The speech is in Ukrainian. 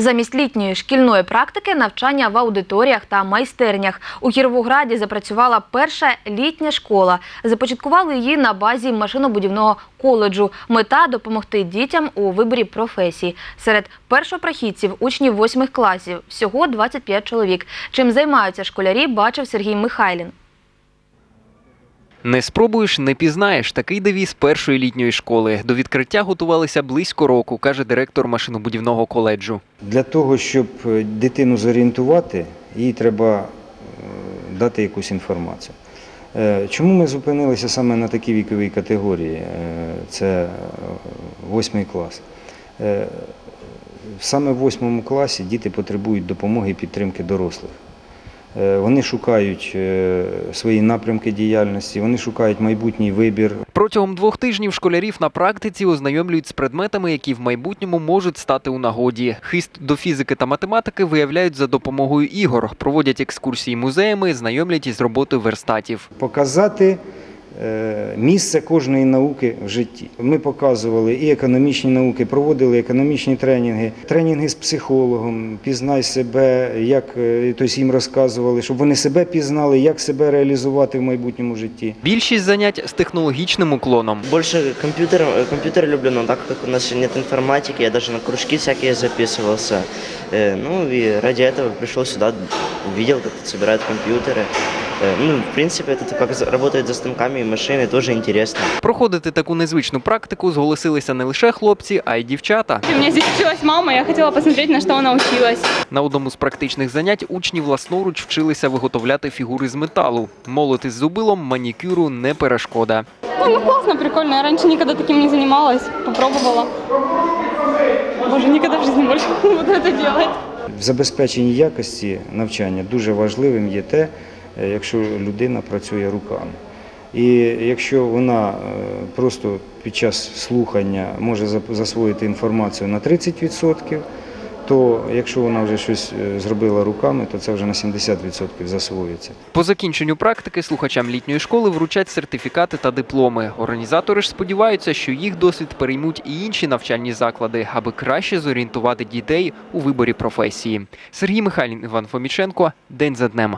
Замість літньої шкільної практики навчання в аудиторіях та майстернях. У Кіровограді запрацювала перша літня школа. Започаткували її на базі машинобудівного коледжу. Мета допомогти дітям у виборі професії. Серед першопрохідців учнів восьмих класів всього 25 чоловік. Чим займаються школярі, бачив Сергій Михайлін. Не спробуєш, не пізнаєш. Такий девіз першої літньої школи. До відкриття готувалися близько року, каже директор машинобудівного коледжу. Для того, щоб е, дитину зорієнтувати, їй треба е, дати якусь інформацію. Е, Чому ми зупинилися саме на такій віковій категорії? Це восьмий клас. Саме в восьмому класі діти потребують допомоги і підтримки дорослих. Е, Вони шукають е, свої напрямки діяльності, вони шукають майбутній вибір, Протягом двох тижнів школярів на практиці ознайомлюють з предметами, які в майбутньому можуть стати у нагоді. Хист до фізики та математики виявляють за допомогою ігор, проводять екскурсії музеями, знайомлять із роботою верстатів. показати місце кожної науки в житті. Ми показували і економічні науки, проводили економічні тренінги, тренінги з психологом, пізнай себе, як е, тобто їм розказували, щоб вони себе пізнали, як себе реалізувати в майбутньому житті. Більшість занять з технологічним уклоном. Больше компьютер, компьютер люблю, но так как у нас нет информатики, я даже на кружки всякие записывался. Э, Ну и ради этого пришел сюда, увидел, как тут собирают компьютеры. Э, Ну, в принципе, это как за- работают за станками и машины, тоже интересно. Проходити таку незвичну практику зголосилися не лише хлопці, а й дівчата. У меня здесь училась мама, я хотела посмотреть, на что она училась. На одному з практичних занять учні власноруч вчилися виготовляти фігури з металу. Молоти з зубилом манікюру не перешкода. Ну, ну классно, прикольно. Я раньше никогда таким не занималась, попробовала. Боже, никогда в жизни больше не буду это делать. В забезпеченні якості навчання дуже важливим є те, е, якщо людина працює руками. І якщо вона е, просто під час слухання може засвоїти інформацію на 30%, то якщо вона вже щось е, зробила руками, то це вже на 70% засвоюється. По закінченню практики слухачам літньої школи вручать сертифікати та дипломи. Організатори ж сподіваються, що їх досвід переймуть і інші навчальні заклади, аби краще зорієнтувати дітей у виборі професії. Сергій Михайлін, Іван Фоміченко. День за днем.